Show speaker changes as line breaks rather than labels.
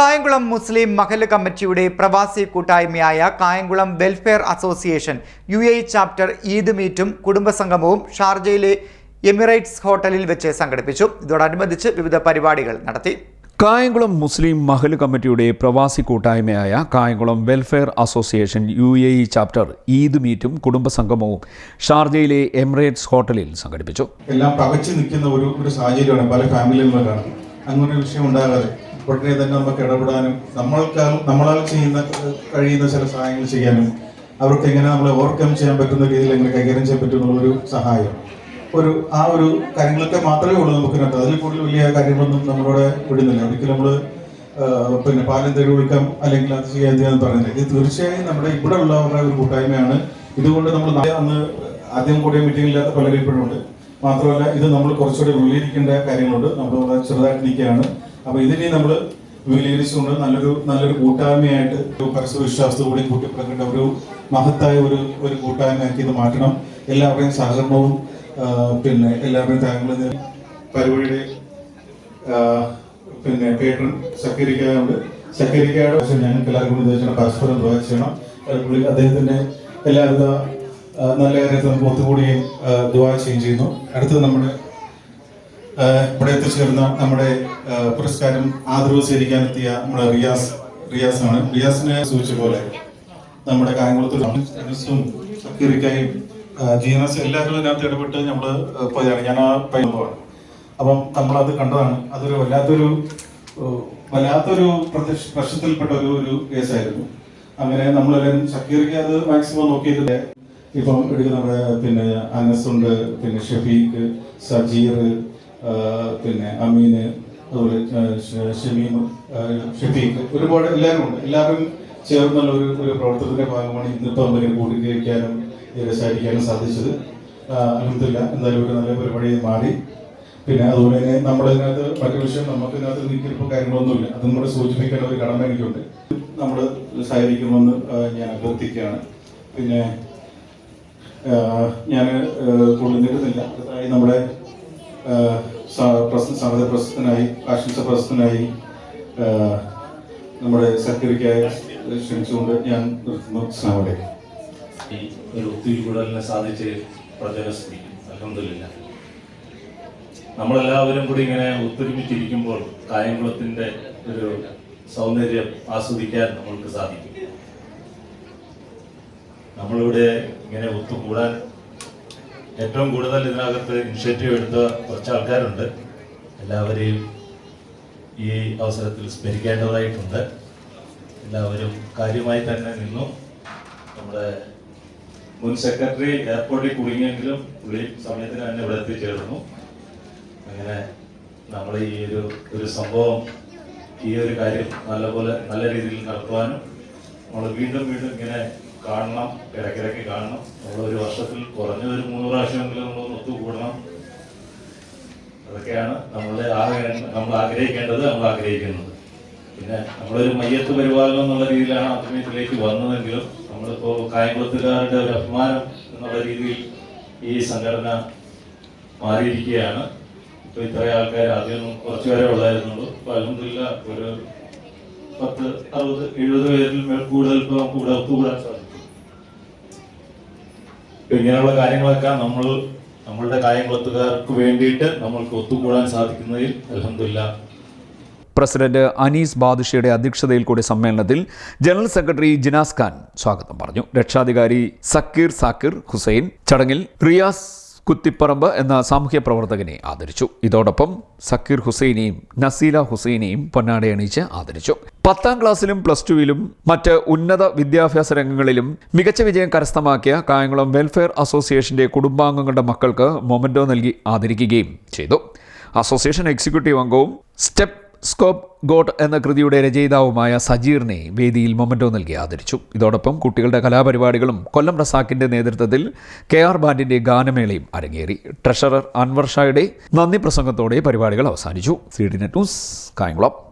കായംകുളം മുസ്ലിം മഹൽ കമ്മിറ്റിയുടെ പ്രവാസി കൂട്ടായ്മയായ Kayamkulam welfare association U A chapter Eid മീറ്റും കുടുംബസംഗമവും ഷാർജയിലെ എമിറേറ്റ്സ് ഹോട്ടലിൽ വെച്ച് സംഘടിപ്പിച്ചു. ഇതോടനുബന്ധിച്ച് വിവിധ പരിപാടികൾ നടത്തി.
കായംകുളം മുസ്ലിം മഹൽ കമ്മിറ്റിയുടെ പ്രവാസി കൂട്ടായ്മയായ Kayamkulam welfare association U A E chapter Eid മീറ്റും കുടുംബസംഗമവും ഷാർജയിലെ എമിറേറ്റ്സ് ഹോട്ടലിൽ സംഘടിപ്പിച്ചു.
എല്ലാം പകച്ചു നിൽക്കുന്ന ഒരു ഒരു സാഹചര്യമാണ് പല ഫാമിലികളിലാണ് അങ്ങനെ ഒരു വിഷയം ഉണ്ടാകാതെ ഉടനെ തന്നെ നമുക്ക് ഇടപെടാനും നമ്മൾക്ക് നമ്മളാൽ ചെയ്യുന്ന കഴിയുന്ന ചില സഹായങ്ങൾ ചെയ്യാനും അവർക്ക് എങ്ങനെ നമ്മളെ ഓവർകം ചെയ്യാൻ പറ്റുന്ന രീതിയിൽ എങ്ങനെ കൈകാര്യം ചെയ്യാൻ പറ്റുന്നുള്ളൊരു സഹായം. ഒരു ആ ഒരു കാര്യങ്ങളൊക്കെ മാത്രമേ ഉള്ളൂ നമുക്ക് ഇതിനകത്ത്. അതിൽ കൂടുതൽ വലിയ കാര്യങ്ങളൊന്നും നമ്മളോട് വിടുന്നില്ല. ഒരിക്കലും നമ്മൾ പിന്നെ പാലം തെരുവ് കൊടുക്കാം അല്ലെങ്കിൽ അത് ചെയ്യാൻ ചെയ്യാന്ന് പറയുന്നില്ല. ഇത് തീർച്ചയായും നമ്മുടെ ഇവിടെ ഉള്ളവരുടെ ഒരു കൂട്ടായ്മയാണ്. ഇതുകൊണ്ട് നമ്മൾ അന്ന് ആദ്യം കൂടിയ മീറ്റിംഗ് ഇല്ലാത്ത പലരും ഇപ്പോഴും ഉണ്ട്. മാത്രമല്ല ഇത് നമ്മൾ കുറച്ചുകൂടി വിലയിരിക്കേണ്ട കാര്യങ്ങളുണ്ട്. നമ്മൾ ചെറുതായിട്ട് നിൽക്കുകയാണ്. അപ്പൊ ഇതിനെ നമ്മൾ വിപുലീകരിച്ചുകൊണ്ട് നല്ലൊരു നല്ലൊരു കൂട്ടായ്മയായിട്ട് ഒരു പരസ്പര വിശ്വാസത്തോടെ കൂട്ടിപ്പിടക്കേണ്ട ഒരു മഹത്തായ ഒരു ഒരു കൂട്ടായ്മയാക്കി ഇത് മാറ്റണം. എല്ലാവരുടെയും സഹകരണവും പിന്നെ എല്ലാവരുടെയും താങ്കളും പരിപാടിയുടെ പിന്നെ പേട്രൺ സഹകരിക്കാറുണ്ട് സക്കരിക്കയുടെ ഞങ്ങൾക്ക് എല്ലാവർക്കും ഉദ്ദേശിക്കണം പരസ്പരം പ്രവേശ ചെയ്യണം. പുള്ളി അദ്ദേഹത്തിന്റെ എല്ലാവിധ നല്ല കാര്യത്തിൽ നമുക്ക് ഒത്തുകൂടുകയും ചെയ്യുകയും ചെയ്യുന്നു. അടുത്തത് നമ്മുടെ ഇവിടെ എത്തിച്ചേർന്ന നമ്മുടെ പുരസ്കാരം ആദരവ് സ്വീകരിക്കാനെത്തിയ നമ്മുടെ റിയാസ് റിയാസ് ആണ് റിയാസിനെ സൂചിച്ച പോലെ നമ്മുടെ കായംകുളത്തും സക്കീറിക്കായും ജി എൻ എസ് എല്ലാവരും ഇതിനകത്ത് ഇടപെട്ട് നമ്മൾ പോയതാണ്. ഞാൻ ആ പയ്യമാണ് അപ്പം നമ്മളത് കണ്ടതാണ്. അതൊരു വല്ലാത്തൊരു വല്ലാത്തൊരു പ്രത്യക്ഷ പ്രശ്നത്തിൽപ്പെട്ട ഒരു ഒരു കേസായിരുന്നു. അങ്ങനെ നമ്മളെല്ലാവരും ഷക്കീറിക്ക് അത് മാക്സിമം നോക്കിയിട്ട് ഇപ്പം എടുക്കുന്ന പിന്നെ അനസ് ഉണ്ട് പിന്നെ ഷഫീഖ് സജീർ പിന്നെ അമീന് അതുപോലെ ഷമീം ഷഫീഖ് ഒരുപാട് എല്ലാവരും ഉണ്ട്. എല്ലാവരും ചേർന്നുള്ള ഒരു ഒരു പ്രവർത്തനത്തിന്റെ ഭാഗമാണ് ഇന്നിപ്പോൾ നമുക്ക് കൂടിയിരിക്കാനും രസായിരിക്കാനും സാധിച്ചത്. അലഹമില്ല എന്തായാലും ഒരു നല്ല പരിപാടി മാറി. പിന്നെ അതുപോലെ തന്നെ നമ്മുടെ ഇതിനകത്ത് മറ്റു വിഷയം നമുക്ക് ഇതിനകത്ത് നിൽക്കിപ്പോൾ കാര്യങ്ങളൊന്നുമില്ല. അത് നമ്മുടെ സൂചിപ്പിക്കേണ്ട ഒരു കടമ എനിക്കുണ്ട്. നമ്മൾ സഹകരിക്കണമെന്ന് ആ, ഞാൻ അഭ്യർത്ഥിക്കുകയാണ്. പിന്നെ ഞാൻ കൂടുതൽ അടുത്തായി നമ്മുടെ സമത പ്രശസ്തനായി ആശംസ പ്രശസ്തനായി നമ്മുടെ സെക്രട്ടറിക്കായി ക്ഷണിച്ചുകൊണ്ട് ഞാൻ നിർത്തുന്നു.
ഒത്തിരിക്കൂടലിനെ ഒരു സാധിച്ച് പ്രചരസ്ത്രീക്കും അലഹമില്ല നമ്മളെല്ലാവരും കൂടി ഇങ്ങനെ ഒത്തൊരുമിച്ചിരിക്കുമ്പോൾ കായംകുളത്തിന്റെ ഒരു സൗന്ദര്യം ആസ്വദിക്കാൻ നമ്മൾക്ക് സാധിക്കും. നമ്മളിവിടെ ഇങ്ങനെ ഒത്തുകൂടാൻ ഏറ്റവും കൂടുതൽ ഇതിനകത്ത് ഇനിഷ്യേറ്റീവ് എടുത്ത കുറച്ച് ആൾക്കാരുണ്ട്. എല്ലാവരെയും ഈ അവസരത്തിൽ സ്മരിക്കേണ്ടതായിട്ടുണ്ട്. എല്ലാവരും കാര്യമായി തന്നെ നിന്നു. നമ്മുടെ മുൻ സെക്രട്ടറി എയർപോർട്ടിൽ കുടുങ്ങിയെങ്കിലും പുള്ളി സമയത്തിന് തന്നെ ഇവിടെ എത്തിച്ചേർന്നു. അങ്ങനെ നമ്മൾ ഈ ഒരു ഒരു സംഭവം ഈ ഒരു കാര്യം നല്ലപോലെ നല്ല രീതിയിൽ നടത്തുവാനും നമ്മൾ വീണ്ടും വീണ്ടും ഇങ്ങനെ കാണണം ഇടയ്ക്കിടയ്ക്ക് കാണണം. നമ്മൾ ഒരു വർഷത്തിൽ കുറഞ്ഞ ഒരു മൂന്ന് പ്രാവശ്യമെങ്കിലും നമ്മൾ ഒത്തുകൂടണം. അതൊക്കെയാണ് നമ്മളുടെ ആഗ്രഹം നമ്മൾ ആഗ്രഹിക്കേണ്ടത് നമ്മൾ ആഗ്രഹിക്കുന്നത്. പിന്നെ നമ്മളൊരു മയ്യത്ത് പരിപാലനം എന്നുള്ള രീതിയിലാണ് അഭിനയത്തിലേക്ക് വന്നതെങ്കിലും നമ്മളിപ്പോ കായംകുളത്തുകാരുടെ ഒരു അഭിമാനം എന്നുള്ള രീതിയിൽ ഈ സംഘടന മാറിയിരിക്കുകയാണ്. ഇപ്പൊ ഇത്ര ആൾക്കാർ ആദ്യം കുറച്ച് പേരെ ഉള്ളായിരുന്നുള്ളൂ. ഇപ്പൊ അലഹമില്ല ഒരു പത്ത് അറുപത് എഴുപത് പേരിൽ കൂടുതൽ ഇപ്പൊ നമുക്ക് ഇവിടെ ഒത്തുകൂടാൻ സാധിക്കും. ഇങ്ങനെയുള്ള കാര്യങ്ങളൊക്കെ നമ്മൾ നമ്മളുടെ കായംകുളത്തുകാർക്ക് വേണ്ടിയിട്ട് നമ്മൾക്ക് ഒത്തുകൂടാൻ സാധിക്കുന്നതിൽ അലഹമില്ല
പ്രസിഡന്റ് അനീസ് ബാദുഷയുടെ അധ്യക്ഷതയിൽ കൂടിയ സമ്മേളനത്തിൽ ജനറൽ സെക്രട്ടറി ജിനാസ് ഖാൻ സ്വാഗതം പറഞ്ഞു. രക്ഷാധികാരി സക്കീർ സാക്കിർ ഹുസൈൻ ചടങ്ങിൽ റിയാസ് കുത്തിപ്പറമ്പ് എന്ന സാമൂഹ്യ പ്രവർത്തകനെ ആദരിച്ചു. ഇതോടൊപ്പം സക്കീർ ഹുസൈനെയും നസീല ഹുസൈനെയും പൊന്നാടയണിയിച്ച് ആദരിച്ചു. പത്താം ക്ലാസ്സിലും പ്ലസ് ടുവിലും മറ്റ് ഉന്നത വിദ്യാഭ്യാസ രംഗങ്ങളിലും മികച്ച വിജയം കരസ്ഥമാക്കിയ കായംകുളം വെൽഫെയർ അസോസിയേഷന്റെ കുടുംബാംഗങ്ങളുടെ മക്കൾക്ക് മൊമെന്റോ നൽകി ആദരിക്കുകയും ചെയ്തു. അസോസിയേഷൻ എക്സിക്യൂട്ടീവ് അംഗവും സ്റ്റെപ്പ് സ്കോപ്പ് ഗോട്ട് എന്ന കൃതിയുടെ രചയിതാവുമായ സജീറിനെ വേദിയിൽ മൊമെന്റോ നൽകി ആദരിച്ചു. ഇതോടൊപ്പം കുട്ടികളുടെ കലാപരിപാടികളും കൊല്ലം റസാക്കിന്റെ നേതൃത്വത്തിൽ കെ ആർ ബാൻഡിന്റെ ഗാനമേളയും അരങ്ങേറി. ട്രഷറർ അൻവർ ഷായുടെ നന്ദി പ്രസംഗത്തോടെ പരിപാടികൾ അവസാനിച്ചു. C D net news Kayamkulam.